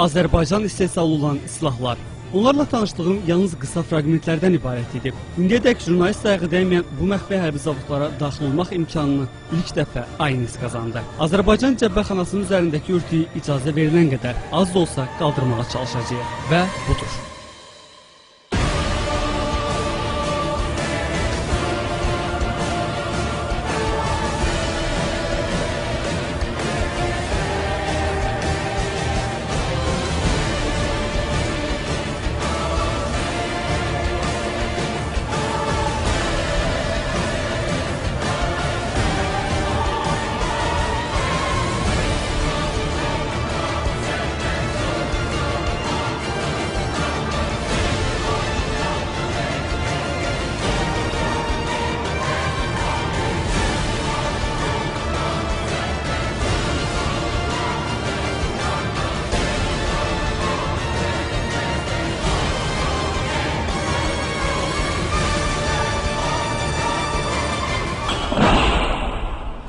Azərbaycan istehsalı olan silahlar. Onlarla tanışdığım yalnız qısa fraqmentlərdən ibarət edib. İndiyədək jurnalist ayağı dəyməyən bu məxfi hərbi zavodlara daxil olmaq imkanını ilk dəfə Aynis qazandı. Azərbaycan cəbhəxanasının üzərindəki örtüyü icazə verilən qədər az da olsa qaldırmağa çalışacağıq və budur.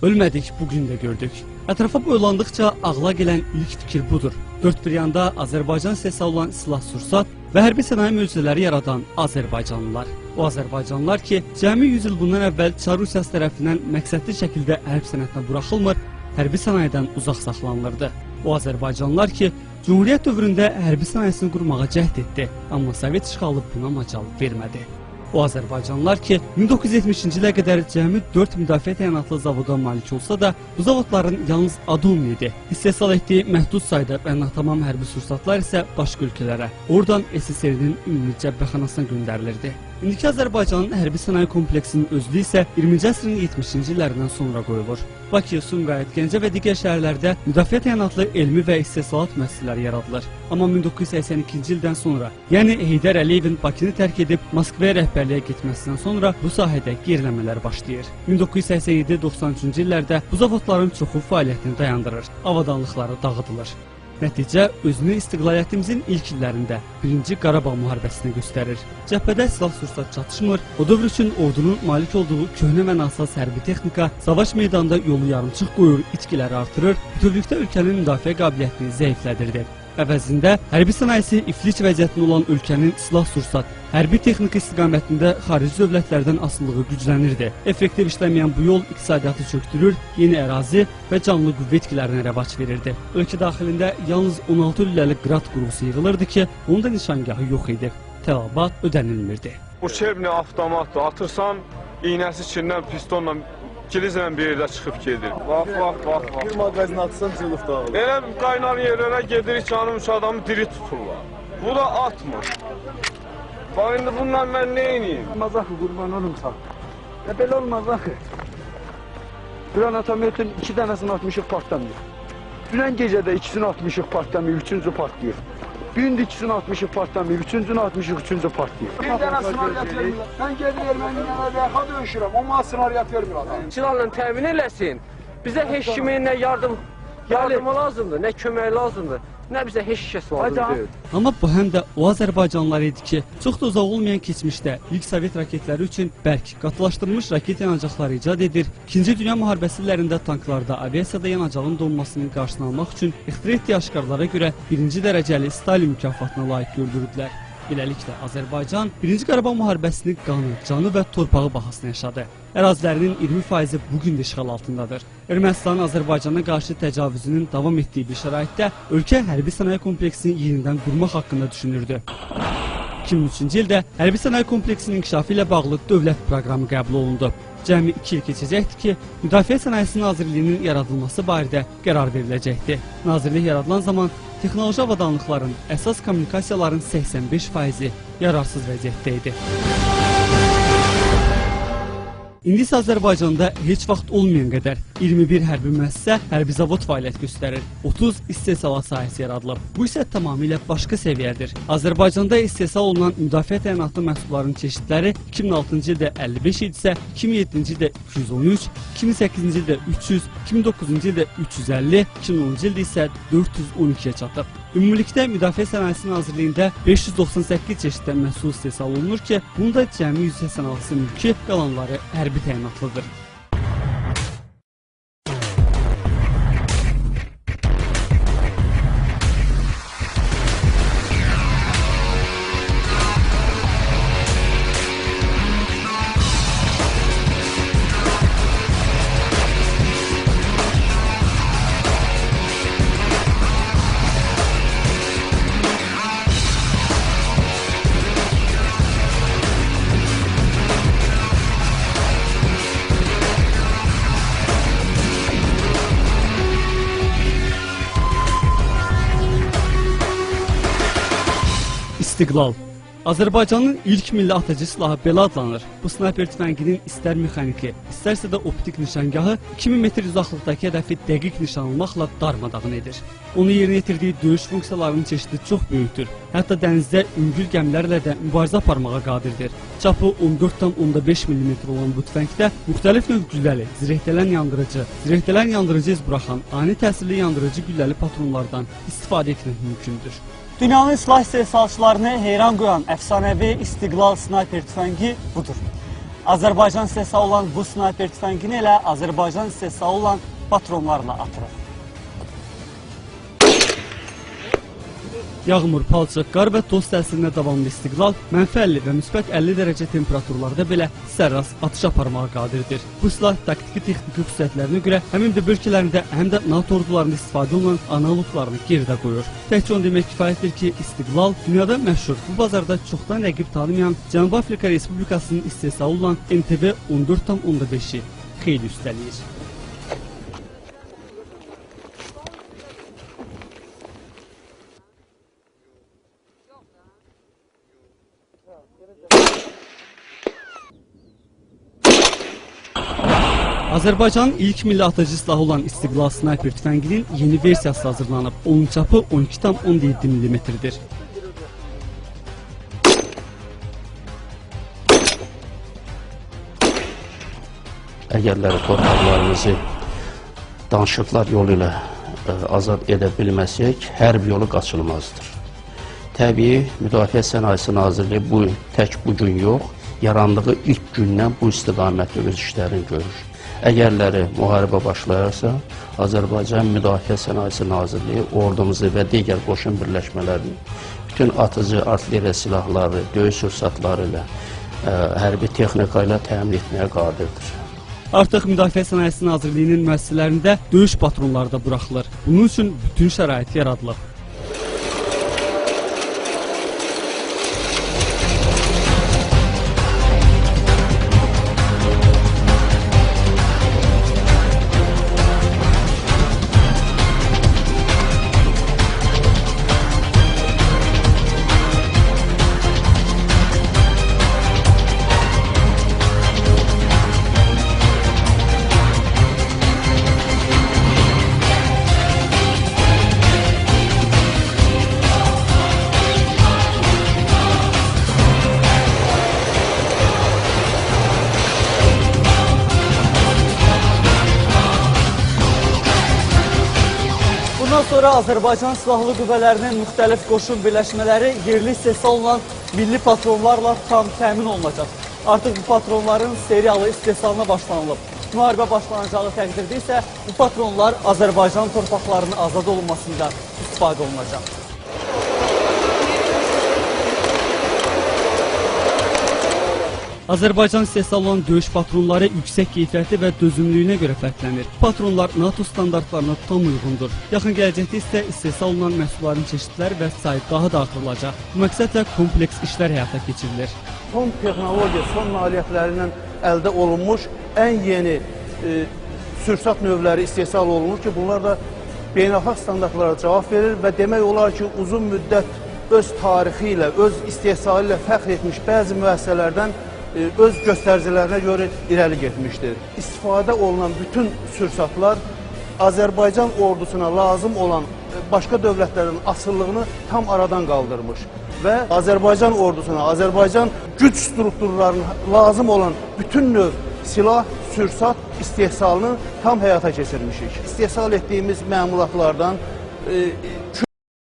Ölmədik, bugün də gördük. Ətrafa boylandıqca ağla gələn ilk fikir budur. Dörd bir yanda Azərbaycan istehsalı olan silah-sursat və hərbi sənaye möcüzələri yaradan Azərbaycanlılar. O Azərbaycanlılar ki, cəmi 100 il bundan əvvəl Çar Rusiyası tərəfindən məqsədli şəkildə hərb sənətinə buraxılmır, hərbi sənayedən uzaq saxlanılırdı. O Azərbaycanlılar ki, Cumhuriyyət dövründə hərbi sənayesini qurmağa cəhd etdi, amma Sovet işğalı buna macal vermədi. O Azərbaycanlılar ki, 1970-ci ilə qədər cəmi 4 müdafiə təyinatlı zavoda malik olsa da, bu zavodların yalnız adı idi. İstehsal etdiyi məhdud sayda və natamam hərbi sursatlar isə başqa ölkələrə, oradan SSR-nin ümumi cəbhəxanasına göndərilirdi. İndiki Azərbaycanın hərbi sənaye kompleksinin özlüyü isə 20-ci əsrin 70-ci illərindən sonra qoyulur. Bakı, Sumqayıt, Gəncə və digər şəhərlərdə müdafiə təyinatlı elmi və istehsalat müəssisələri yaradılır. Amma 1982-ci ildən sonra, yəni Heydər Əliyevin Bakını tərk edib Moskvaya rəhbərliyə getməsindən sonra bu sahədə geriləmələr başlayır. 1987-93-cü illərdə bu zavodların çoxu fəaliyyətini dayandırır, avadanlıqları dağıdılır. Nəticə özünü istiqlaliyyətimizin ilk illərində 1-ci Qarabağ müharibəsində göstərir. Cəbhədə silah-sursat çatışmır, o dövr üçün ordunun malik olduğu köhnə və nasaz hərbi texnika savaş meydanında yolu yarımçıq qoyur, itkiləri artırır, bütövlükdə ölkənin müdafiə qabiliyyətini zəiflədirdi. Əvəzində hərbi sənayesi iflic vəziyyətində olan ölkənin silah-sursat, hərbi texnika istiqamətində xarici dövlətlərdən asılılığı güclənirdi. Effektiv işləməyən bu yol iqtisadiyyatı çökdürür, yeni ərazi və canlı qüvvə itkilərinə rəvac verirdi. Ölkə daxilində yalnız 16 lüləli qrat qurğusu yığılırdı ki, onun da nişangahı yox idi. Tələbat ödənilmirdi. Bu çervni avtomatdır. Atırsan, iynəsi içindən pistonla kilizlə bir yerdə çıxıb gedir. Bax, bax, bax, bax. Bir mağazin atsan cılıq dağılır. Elə qaynar yerlərə gedirik ki, hanım üç adamı diri tuturlar. Bu da atmır. Bax indi bununla mən nə edeyim? Olmaz axı qurban olum sən. Ya belə olmaz axı. Duran atometin iki dənəsini atmışıq partlamıyor. Dünən gecə də ikisini atmışıq partlamıyor, üçüncü partlayır. Bir gün də ikisini atmışıq partlamıyor, üçüncünü atmışıq, üçüncü partlayır. Bir dənə snaryat vermirlər. Mən gedir erməni ilə rəxa döyüşürəm, o mənə snaryat vermir adam. silahla təmin eləsin. Bizə heç yardım yardımı lazımdır, nə kömək lazımdır, nə bizə heç kəs lazım deyil. Amma bu həm də o Azərbaycanlılar idi ki, çox da uzaq olmayan keçmişdə ilk Sovet raketləri üçün bərk qatılaşdırılmış raket yanacaqları icad edir. İkinci Dünya müharibəsi illərində tanklarda, aviasiyada yanacağın donmasının qarşısını almaq üçün ixtira etdiyi aşkarlara görə birinci dərəcəli Stalin mükafatına layiq gördürüldülər. Beləliklə Azərbaycan 1-ci Qarabağ müharibəsini qanı, canı və torpağı bahasına yaşadı. Ərazilərinin 20%-i bu gün də işğal altındadır. Ermənistanın Azərbaycana qarşı təcavüzünün davam etdiyi bir şəraitdə ölkə hərbi sənaye kompleksini yenidən qurmaq haqqında düşünürdü. 2003-cü ildə hərbi sənaye kompleksinin inkişafı ilə bağlı dövlət proqramı qəbul olundu. Cəmi 2 il keçəcəkdir ki, Müdafiə Sənayesi Nazirliyinin yaradılması barədə qərar veriləcəkdir. Nazirlik yaradılan zaman texnoloji avadanlıqların, əsas kommunikasiyaların 85%-i yararsız vəziyyətdə idi. İndi isə Azərbaycanda heç vaxt olmayan qədər 21 hərbi müəssisə, hərbi zavod fəaliyyət göstərir. 30 istehsalat sahəsi yaradılıb. Bu isə tamamilə başqa səviyyədir. Azərbaycanda istehsal olunan müdafiə təyinatlı məhsulların çeşidləri 2006-cı ildə 55 idisə, 2007-ci ildə 213, 2008-ci ildə 300, 2009-cu ildə 350, 2010-cu ildə isə 412-yə çatıb. Ümumilikdə Müdafiə Sənayesi Nazirliyində 598 çeşiddə məhsul istehsal olunur ki, bunda cəmi 186-sı mülki, qalanları hərbi təyinatlıdır. İstiqlal Azərbaycanın ilk milli atıcı silahı belə adlanır. Bu snayper tüfənginin istər mexaniki, istərsə də optik nişangahı 2000 metr uzaqlıqdakı hədəfi dəqiq nişan almaqla darmadağın edir. Onu yerinə yetirdiyi döyüş funksiyalarının çeşidi çox böyükdür. Hətta dənizdə üngül gəmilərlə də mübarizə aparmağa qadirdir. Çapı 14,5 mm olan bu tüfəngdə müxtəlif növ gülləli, zirehtelən yandırıcı, zirehtelən yandırıcı iz buraxan, ani təsirli yandırıcı gülləli patronlardan istifadə etmək mümkündür. Dünyanın silah istehsalçılarını heyran qoyan əfsanəvi İstiqlal snayper tüfəngi budur. Azərbaycan istehsalı olan bu snayper tüfəngini elə Azərbaycan istehsalı olan patronlarla atırıq. Yağmur, palçıq, qar və toz təsirinə davamlı istiqlal mənfi 50 və müsbət 50 dərəcə temperaturlarda belə sərrast atış aparmağa qadirdir. Bu silah taktiki texniki xüsusiyyətlərinə görə həm də bölgələrində, həm də NATO ordularında istifadə olunan analoqlarını geridə qoyur. Təkcə onu demək kifayətdir ki, istiqlal dünyada məşhur, bu bazarda çoxdan rəqib tanımayan Cənubi Afrika Respublikasının istehsalı olan MTB 14.5-i xeyli üstələyir. Azərbaycanın ilk milli atıcı silahı olan İstiqlal snayper tüfənginin yeni versiyası hazırlanıb. Onun çapı 12,7 mm-dir. əgərləri torpaqlarımızı danışıqlar yolu ilə ə, azad edə bilməsək, hərb yolu qaçılmazdır. Təbii, Müdafiə Sənayesi Nazirliyi bu tək bu gün yox, yarandığı ilk gündən bu istiqamətdə öz işlərini görür. Əgərləri müharibə başlayarsa, Azərbaycan Müdafiə Sənayesi Nazirliyi ordumuzu və digər qoşun birləşmələrini bütün atıcı artilleriya silahları, döyüş sursatları ilə, ə, hərbi texnika ilə təmin etməyə qadirdir. Artıq Müdafiə Sənayesi Nazirliyinin müəssisələrində döyüş patronları da buraxılır. Bunun üçün bütün şərait yaradılıb. Sonra Azərbaycan Silahlı Qüvvələrinin müxtəlif qoşun birləşmələri yerli istehsal olunan milli patronlarla tam təmin olunacaq. Artıq bu patronların seriyalı istehsalına başlanılıb. Müharibə başlanacağı təqdirdə isə bu patronlar Azərbaycan torpaqlarının azad olunmasında istifadə olunacaq. Azərbaycan istehsalı olan döyüş patronları yüksək keyfiyyəti və dözümlülüyünə görə fərqlənir. Patronlar NATO standartlarına tam uyğundur. Yaxın gələcəkdə isə istehsal olunan məhsulların çeşidləri və sayı daha da artırılacaq. Bu məqsədlə kompleks işlər həyata keçirilir. Son texnologiya, son nailiyyətlərindən əldə olunmuş ən yeni e, sürsat növləri istehsal olunur ki, bunlar da beynəlxalq standartlara cavab verir və demək olar ki, uzun müddət öz tarixi ilə, öz istehsalı ilə fəxr etmiş bəzi müəssisələrdən öz göstəricilərinə görə irəli getmişdir. İstifadə olunan bütün sürsatlar Azərbaycan ordusuna lazım olan e, başqa dövlətlərin asıllığını tam aradan qaldırmış və Azərbaycan ordusuna, Azərbaycan güc strukturlarına lazım olan bütün növ silah, sürsat istehsalını tam həyata keçirmişik. İstehsal etdiyimiz məmulatlardan e,